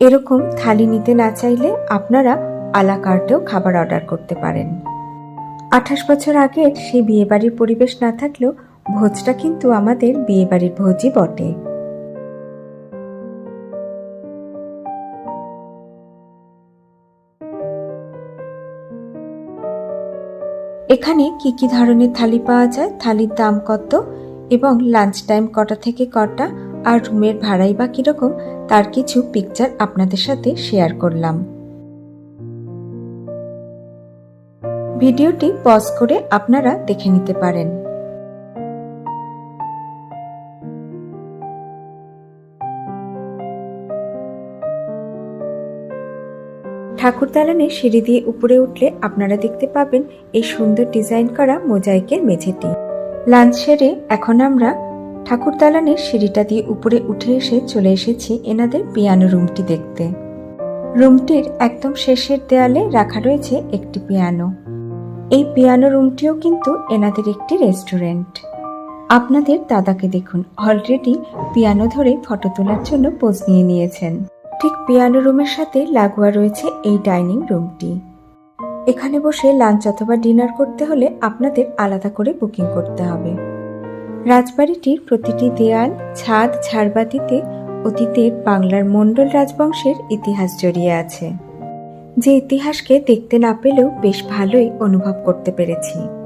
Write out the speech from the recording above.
এরকম থালি নিতে না চাইলে আপনারা আলা কার্টেও খাবার অর্ডার করতে পারেন। আঠাশ বছর আগের সেই বিয়েবাড়ির পরিবেশ না থাকলেও ভোজটা কিন্তু আমাদের বিয়েবাড়ির ভোজই বটে। এখানে কি কি ধরনের থালি পাওয়া যায়, থালির দাম কত এবং লাঞ্চ টাইম কটা থেকে কটা আর রুমের ভাড়াই বা কীরকম, তার কিছু পিকচার আপনাদের সাথে শেয়ার করলাম। ভিডিওটি পজ করে আপনারা দেখে নিতে পারেন। ঠাকুর দালানে সিঁড়ি দিয়ে উপরে উঠলে আপনারা দেখতে পাবেন এই সুন্দর ডিজাইন করা মোজাইকের মেঝেটি। লাঞ্চ সেরে এখন আমরা ঠাকুর দালানের সিঁড়িটা দিয়ে উপরে উঠে এসে চলে এসেছি এনাদের পিয়ানো রুমটি দেখতে। রুমটির একদম শেষের দেয়ালে রাখা রয়েছে একটি পিয়ানো। এই পিয়ানো রুমটিও কিন্তু এনাদের একটি রেস্টুরেন্ট। আপনাদের দাদাকে দেখুন, অলরেডি পিয়ানো ধরে ফটো তোলার জন্য পোজ নিয়ে নিয়েছেন। ঠিক পিয়ানো রুমের সাথে লাগোয়া রয়েছে এই ডাইনিং রুমটি। এখানে বসে লাঞ্চ অথবা ডিনার করতে হলে আপনাদের আলাদা করে বুকিং করতে হবে। রাজবাড়িটির প্রতিটি দেয়াল, ছাদ, ঝাড়বাতিতে অতীতের বাংলার মণ্ডল রাজবংশের ইতিহাস জড়িয়ে আছে। যে ইতিহাসকে দেখতে না পেলেও বেশ ভালোই অনুভব করতে পেরেছি।